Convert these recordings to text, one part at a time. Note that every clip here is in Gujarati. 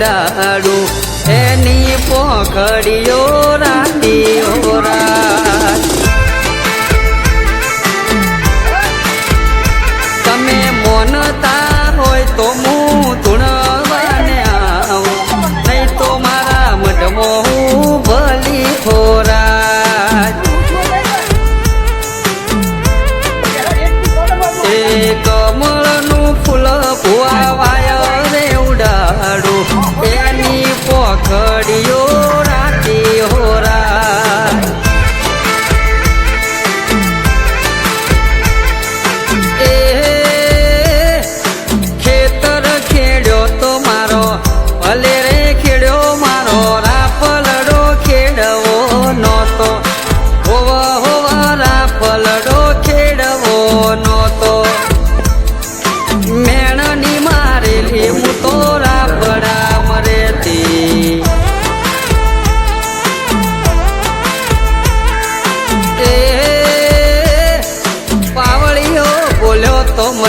ઉડાડું એની પોખડીઓ રાતી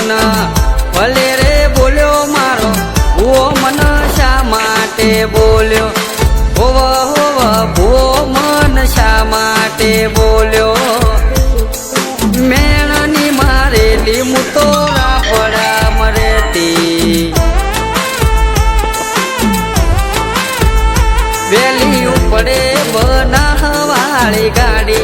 મન ભલે રે બોલ્યો મારો, ભૂવો મન શા માટે બોલ્યો? હોવ હોવ મન શા માટે બોલ્યો? મેણની મારેલી મૂતો મરેતી. વેલી ઉપડે બનાવાળી ગાડી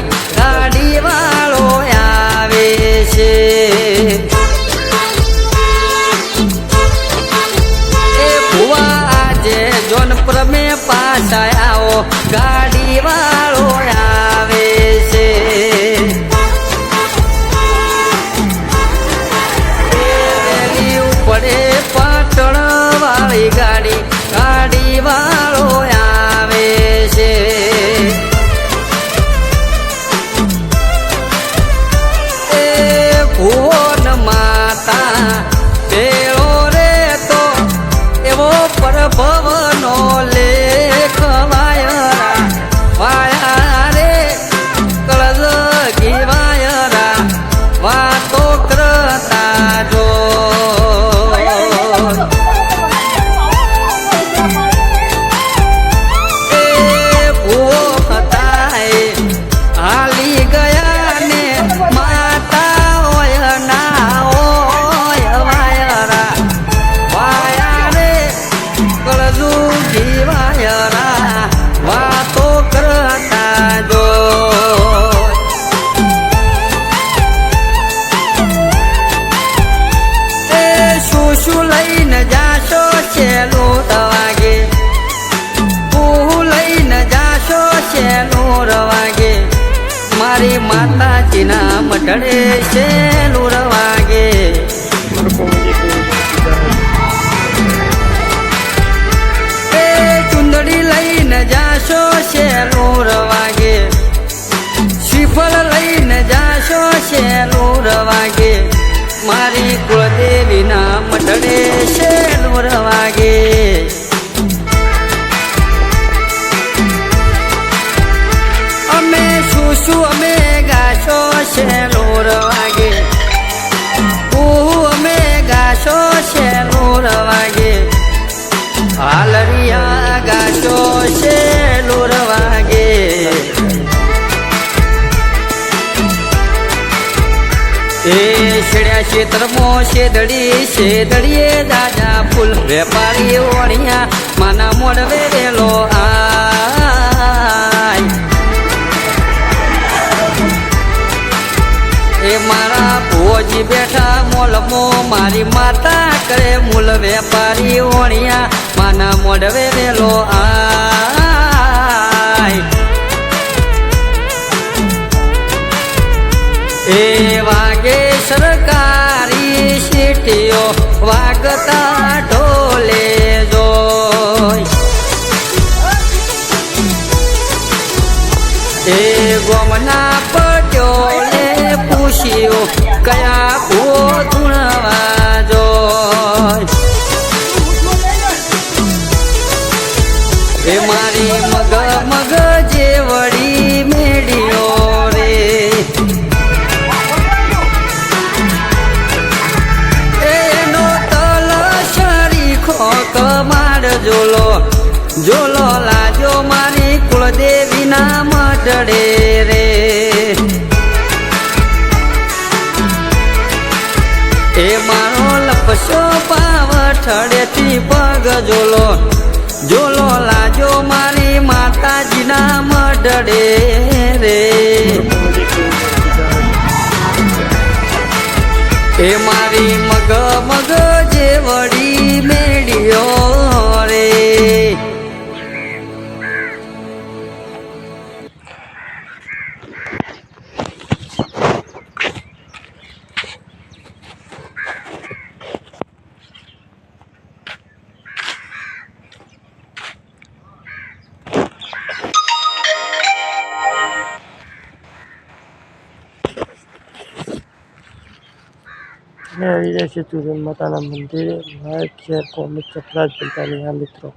આવો ગાડી વાળો આવે છે ઉપડે પાટણ વાળી ગાડી ગાડી વાળો આવે છે. ભુવન માતા પેળો રે તો એવો પરભવનો ಕಡೆ ಶೇಲುರವಾಗಿ ಚುಂದಡಿ ಲೈನ ಜಾಶೋ ಶೇಲೂರವಾಗಿ ಶ್ರೀಫಲ ಲೈನ ಜಾಶೋ ಶೇಲೂರವಾಗಿ ಮಾರಿ ಕುಳದೇವಿನ ಮಠಡೆ ಶೇಲೂರವಾಗಿ એ શેતરમો શેદડી શેદડીએ દાદા ફૂલ. વેપારી ઓણિયા, માના મોડવે રેલો એ મારા ભોજી બેઠા મોલમો, મારી માતા કરે મૂલ. વેપારી ઓણિયા, માના મોડવે રેલો આય. વાગતા ઢોલે જોય એ ગોમના પટોલે પૂછ્યો કયા ના મટડે રે. એ મારો લપસો પાવ ઠડેથી પગ જોલો જોલો લાજો મારી માતાજીના મઢડે રે. એ મારા આવી રહ્યા છે તુરંત માતાના મંદિરે લાઈક શેર કોમેન્ટ સબસ્ક્રાઈબ કરતા રહ્યા મિત્રો.